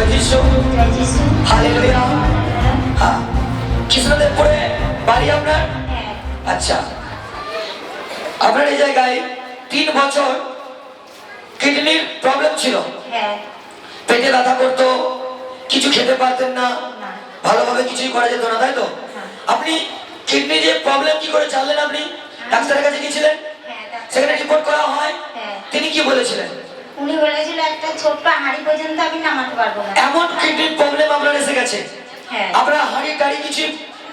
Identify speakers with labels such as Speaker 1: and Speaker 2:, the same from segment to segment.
Speaker 1: জয় যিশু হালেলুয়া হ্যাঁ কৃষ্ণদেবপুরে বাড়ি আপনার আচ্ছা আপনার এই জায়গায় তিন বছর কিডনির প্রবলেম ছিল পেটে ব্যথা করতো কিছু খেতে পারতেন না ভালোভাবে কিছুই করা যেত না তাই তো। আপনি কিডনি যে প্রবলেম কি করে জানলেন আপনি ডাক্তারের কাছে গিয়েছিলেন সেখানে রিপোর্ট করা হয় তিনি কি বলেছিলেন
Speaker 2: উনি একটা ছোট্ট হাঁড়ি পর্যন্ত আমি নামাতে পারব না।
Speaker 1: এমন কিডনির প্রবলেম আপনার এসে গেছে?
Speaker 2: হ্যাঁ।
Speaker 1: আপনার হাঁড়ি টাড়ি কিছু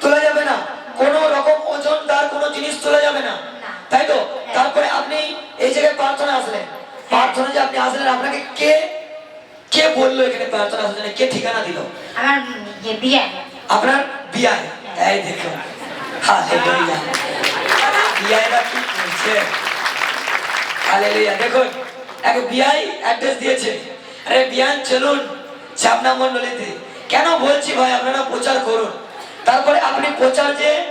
Speaker 1: তোলা যাবে না। কোনো রকম ওজন তার কোনো জিনিস তোলা যাবে না। তাই তো? তারপরে আপনি এই জায়গায় প্রার্থনা আসলেন। প্রার্থনা যে আপনি আসলেন আপনাকে কে কে বলল এখানে প্রার্থনা আসার জন্য কে ঠিকানা দিল?
Speaker 2: আমার বিয়ে
Speaker 1: আপনার বিয়ায় এই দেখুন। হালেলুয়া। বিয়ায়টা কি করছে হালেলুয়া। দেখুন। এক বিয়াই অ্যাড্রেস দিয়েছে। আরে বিয়ান চলুন সামনা মণ্ডলীতে। কেন বলছি ভাই আপনারা প্রচার করুন। তারপরে আপনি প্রচার যে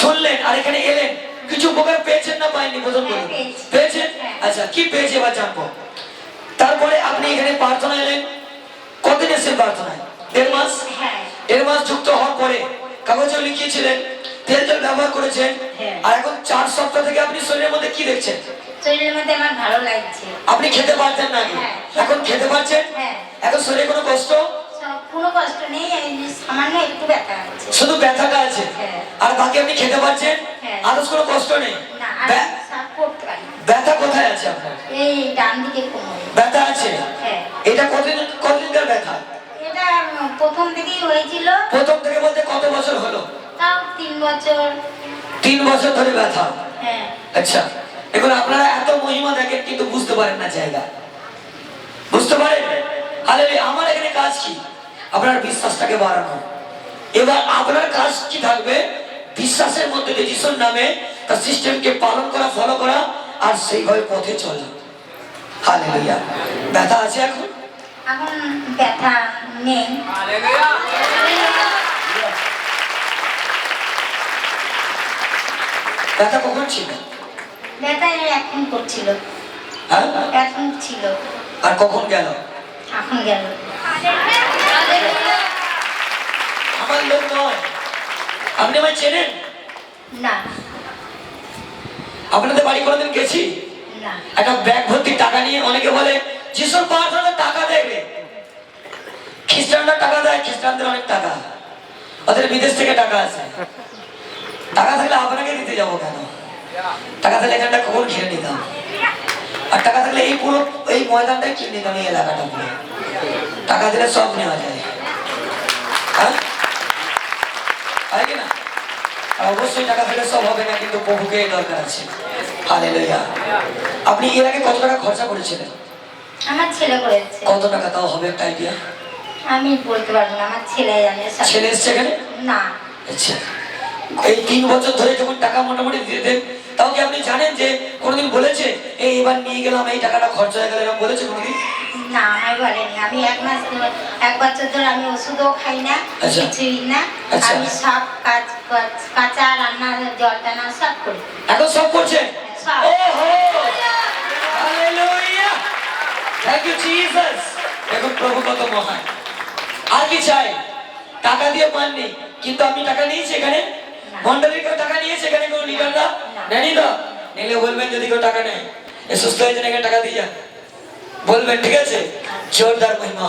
Speaker 1: শুনলেন আর এখানে এলেন কিছু উপকার পেয়েছেন না পাইনি প্রথম
Speaker 2: হ্যাঁ,
Speaker 1: বলুন পেয়েছেন?
Speaker 2: হ্যাঁ।
Speaker 1: আচ্ছা কি পেয়েছে এবার জানব। তারপরে আপনি এখানে প্রার্থনা এলেন। কতদিন এসেছেন প্রার্থনায়? দেড় মাস?
Speaker 2: হ্যাঁ।
Speaker 1: দেড় মাস যুক্ত হওয়ার পরে কাগজে লিখিয়েছিলেন তেল জল ব্যবহার করেছেন।
Speaker 2: হ্যাঁ।
Speaker 1: আর এখন চার সপ্তাহ থেকে আপনি শরীরের মধ্যে কি দেখছেন?
Speaker 2: শরীরের মধ্যে আমার ভালো লাগছে।
Speaker 1: আপনি খেতে পারতেন না
Speaker 2: হ্যাঁ।
Speaker 1: এখন খেতে পারছেন?
Speaker 2: হ্যাঁ।
Speaker 1: এখন শরীরে কোনো কষ্ট?
Speaker 2: কোনো কষ্ট নেই সামান্য একটু ব্যথা আছে
Speaker 1: শুধু ব্যথাটা আছে। আর বাকি আপনি খেতে পারছেন। আদার্স কোনো কষ্ট নেই?
Speaker 2: না আর
Speaker 1: ব্যা-
Speaker 2: সাপ করতে পারি না।
Speaker 1: ব্যথা কোথায় আছে আপনার?
Speaker 2: এই ডান দিকে কোমরে।
Speaker 1: ব্যথা আছে? এটা কতদিন কতদিনকার ব্যথা?
Speaker 2: এটা প্রথম থেকেই হয়েছিল।
Speaker 1: প্রথম থেকে বলতে কত বছর হলো?
Speaker 2: তাও তিন বছর।
Speaker 1: তিন বছর ধরে ব্যথা?
Speaker 2: হ্যাঁ।
Speaker 1: আচ্ছা। এখন আপনারা এত মহিমা দেখেন কিন্তু বুঝতে পারেন না জায়গা। বুঝতে পারেন? আরে আমার এখানে কাজ কি? আপনার বিশ্বাসটাকে বাড়ানো। এবার আপনার কাজ কি থাকবে? বিশ্বাসের মধ্যে দিয়ে যিশুর নামে তার সিস্টেমকে পালন করা ফলো করা আর সেইভাবে পথে চলা। হালেলুয়া। ব্যথা আছে এখন?
Speaker 2: এখন ব্যথা নেই।
Speaker 1: ব্যথা কখন ছিল?
Speaker 2: ব্যথা এখন করছিল।
Speaker 1: হ্যাঁ?
Speaker 2: এখন ছিল।
Speaker 1: আর কখন গেল?
Speaker 2: এখন গেল।
Speaker 1: আমার লোক নয়। আপনি আমায় চেনেন?
Speaker 2: না।
Speaker 1: আপনাদের বাড়ি কোনোদিন গেছি?
Speaker 2: না।
Speaker 1: একটা ব্যাগ ভর্তি টাকা নিয়ে অনেকে বলে যিশুর প্রার্থনা টাকা দেবে। খ্রিস্টানরা টাকা দেয় খ্রিস্টানদের অনেক টাকা। ওদের বিদেশ থেকে টাকা আছে টাকা থাকলে আপনাকে দিতে যাব কেন? টাকা থাকলে এখানটা কখন ঘিরে নিতাম। আর টাকা থাকলে এই পুরো এই ময়দানটাই কিনে নিতাম এই এলাকাটা পুরো। টাকা দিলে সব নেওয়া যায়। হ্যাঁ? না? অবশ্যই টাকা থাকলে সব হবে না কিন্তু দরকার আছে। হালেলুয়া। আপনি এর আগে কত টাকা খরচা করেছিলেন?
Speaker 2: আমার ছেলে করেছে।
Speaker 1: কত টাকা তাও হবে একটা আইডিয়া
Speaker 2: আমি বলতে পারব না আমার ছেলে জানে
Speaker 1: ছেলে এসছে এখানে?
Speaker 2: না।
Speaker 1: আচ্ছা। এই তিন বছর ধরে যখন টাকা মোটামুটি দিয়ে দেন তাও কি আপনি জানেন যে কোনোদিন বলেছে এই এবার নিয়ে গেলাম এই টাকাটা খরচা হয়ে গেল এরকম বলেছে কোনোদিন?
Speaker 2: না আমায় বলেনি। আমি এক মাস এক বছর ধরে আমি ওষুধও খাই না
Speaker 1: আচ্ছা।
Speaker 2: কিছুই না।
Speaker 1: আচ্ছা।
Speaker 2: আমি সব কাজ কাজ- কাঁচা রান্না জল টানা সব করি।
Speaker 1: এখন সব করছে?
Speaker 2: সব।
Speaker 1: ওহো! হালেলুয়া! থ্যাংক ইউ জিসাস দেখুন প্রভু কত মহান। আর কি চাই? টাকা দিয়ে পাননি কিন্তু আপনি টাকা নিয়েছি এখানে। মন্ডলীর কেউ টাকা নিয়েছে এখানে কোনো
Speaker 2: না।
Speaker 1: নেনি তো? নিলে বলবেন যদি কেউ টাকা নেই এ সুস্থ হয়েছে এখানে টাকা দিয়ে যান। বলবেন ঠিক আছে? আচ্ছা। জোরদার মহিমা